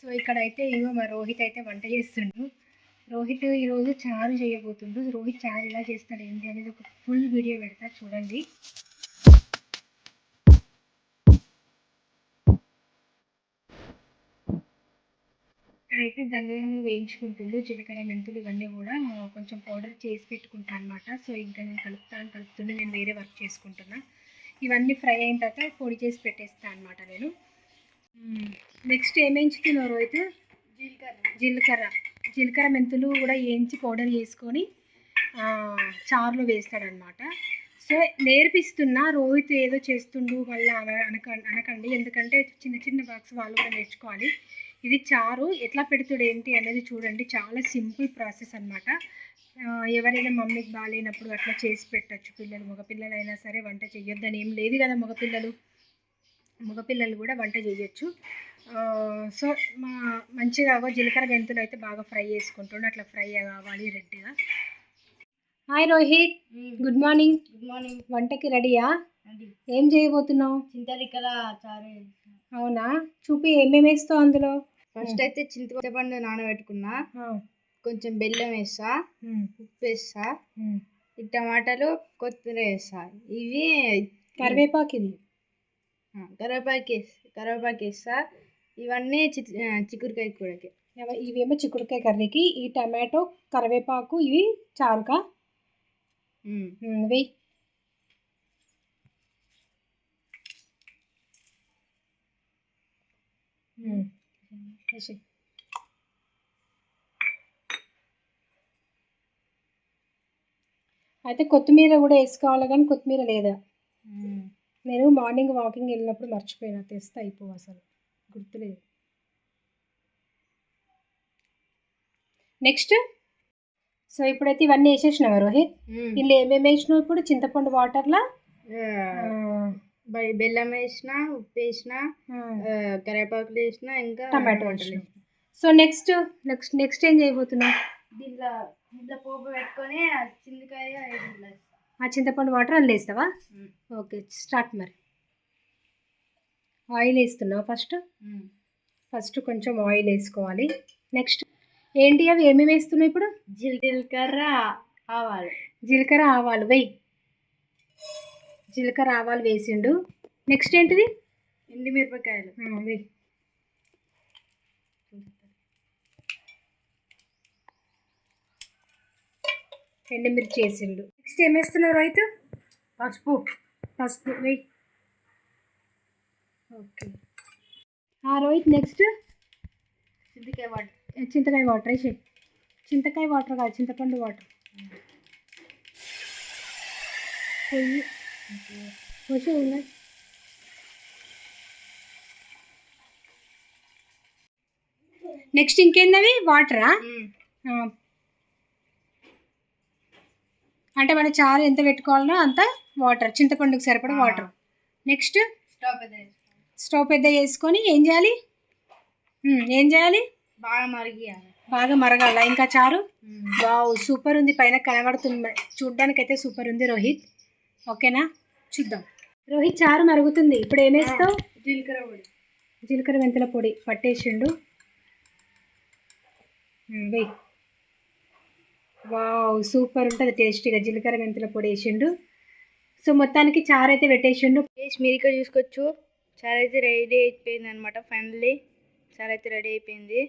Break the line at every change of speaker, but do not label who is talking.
So ఇక్కడైతే ఇగో మా రోహిత్ అయితే వంట చేస్తుండు. రోహిత్ ఈరోజు చారు చేయబోతుండు. రోహిత్ చారు ఎలా చేస్తాడు ఏంటి అనేది ఒక ఫుల్ వీడియో పెడతా చూడండి. అయితే దాన్ని వేయించుకుంటుండు జీలకర్ర మెంతులు ఇవన్నీ కూడా కొంచెం పౌడర్ చేసి పెట్టుకుంటాను అనమాట సో ఇంకా నేను కలుపుతాను కలుపుతుండే నేను వేరే వర్క్ చేసుకుంటున్నా. ఇవన్నీ ఫ్రై అయిన తర్వాత పొడి చేసి పెట్టేస్తాను అనమాట నేను. నెక్స్ట్ ఏం వేయించుతున్నావు రోహిత్
జీలకర్ర.
జీలకర్ర జీలకర్ర మెంతులు కూడా వేయించి పౌడర్ చేసుకొని చారులో వేస్తాడనమాట సో నేర్పిస్తున్నా రోహిత్ ఏదో చేస్తుండు మళ్ళీ అనక అనకండి. ఎందుకంటే చిన్న చిన్న వర్క్స్ వాళ్ళు కూడా నేర్చుకోవాలి. ఇది చారు ఎట్లా పెడుతుడు ఏంటి అనేది చూడండి. చాలా సింపుల్ ప్రాసెస్ అనమాట ఎవరైనా మమ్మీకి బాగాలేనప్పుడు అట్లా చేసి పెట్టచ్చు. పిల్లలు మగపిల్లలైనా సరే వంట చేయొద్దని ఏం లేదు కదా మగపిల్లలు. మగపిల్లలు కూడా వంట చేయొచ్చు సో మా మంచిగా జీలకర్ర మెంతులు అయితే బాగా ఫ్రై చేసుకుంటుండే. అట్లా ఫ్రై కావాలి రెడ్గా hi Rohit. Good morning.
Good morning.
వంటకి రెడీయా? ఏం చేయబోతున్నావు?
చింతరికల చారు
అవునా? చూపి ఏమేమి వేస్తావు అందులో?
ఫస్ట్ అయితే చింతపండు నానబెట్టుకున్నా. కొంచెం బెల్లం వేస్తా. ఉప్పు వేస్తా. ఈ టమాటాలు కొత్తిమీర వేస్తా. ఇవి
కరివేపాకు ఇది
కరివేపాకు వేస్తా కరివేపాకు వేస్తా. ఇవన్నీ చిక్కుడుకాయ కూరకి.
ఇవేమో చిక్కుడుకాయ కర్రీకి ఈ టమాటో కరివేపాకు ఇవి చారుకా వెయ్యి. అయితే కొత్తిమీర కూడా వేసుకోవాలి కానీ కొత్తిమీర లేదా. నేను మార్నింగ్ వాకింగ్ వెళ్ళినప్పుడు మర్చిపోయినా తెస్తే అయిపోవు అసలు. గుర్తులేదు నెక్స్ట్ సో ఇప్పుడైతే ఇవన్నీ వేసేసినావా రోహిత్. ఇందులో ఏమేమి వేసినావు ఇప్పుడు చింతపండు వాటర్లా
బెల్లం వేసిన ఉప్పు వేసిన కరివేపాకులు వేసిన ఇంకా
టమాటో.
వేసిన.
సో నెక్స్ట్ నెక్స్ట్ నెక్స్ట్ ఏం చేయబోతున్నావు
దీంట్లో దీంట్లో పోపు పెట్టుకొని చింతకాయ.
ఆ చింతపండు వాటర్ అందులో వేస్తావా. ఓకే స్టార్ట్ మరి ఆయిల్ వేస్తున్నావు ఫస్ట్. ఫస్ట్ కొంచెం ఆయిల్ వేసుకోవాలి. నెక్స్ట్ ఏంటి అవి ఏమేమి వేస్తున్నావు ఇప్పుడు?
జీలకర్ర ఆవాలు.
జీలకర్ర ఆవాలు వెయ్యి జీలకర్ర ఆవాలు వేసిండు. నెక్స్ట్ ఏంటిది?
ఎండుమిరపకాయలు.
ఆ, వెయ్యి ఎండుమిర్చి వేసిండు. నెక్స్ట్ ఏం వేస్తున్నావు రైతు?
పసుపు.
పసుపు వెయ్యి ఓకే. ఆ రోహిత్ నెక్స్ట్?
చింతకాయ వాటర్.
చింతకాయ వాటర్ వేసి చింతకాయ వాటర్ కాదు చింతపండు వాటర్. పొయ్యి. పోసి ఉన్నాయి నెక్స్ట్ ఇంకేందవి? వాటరా. అంటే మన చారు ఎంత పెట్టుకోవాలో అంత వాటర్ చింతపండుకి సరిపడా. వాటర్. నెక్స్ట్?
స్టవ్.
స్టవ్ పెద్ద చేసుకొని ఏం చేయాలి? ఏం చేయాలి?
బాగా మరిగియాలి.
బాగా మరగాల. ఇంకా చారు? వావ్ సూపర్ ఉంది. పైన కనబడుతుంది. చూడ్డానికి అయితే సూపర్ ఉంది రోహిత్. ఓకేనా? చూద్దాం. రోహిత్ చారు మరుగుతుంది. ఇప్పుడు ఏమేస్తావు
జీలకర్ర పొడి.
జీలకర్ర మెంతుల పొడి పట్టేసిండు. ఉమ్, వెయ్. వావ్ సూపర్ ఉంటుంది. టేస్టీగా జీలకర్ర మెంతుల పొడి వేసిండు. సో మొత్తానికి చారు అయితే పెట్టేసిండు.
మీరు ఇక్కడ చూసుకోవచ్చు. చారు అయితే రెడీ అయిపోయింది అనమాట ఫైనల్లీ చారు అయితే రెడీ అయిపోయింది.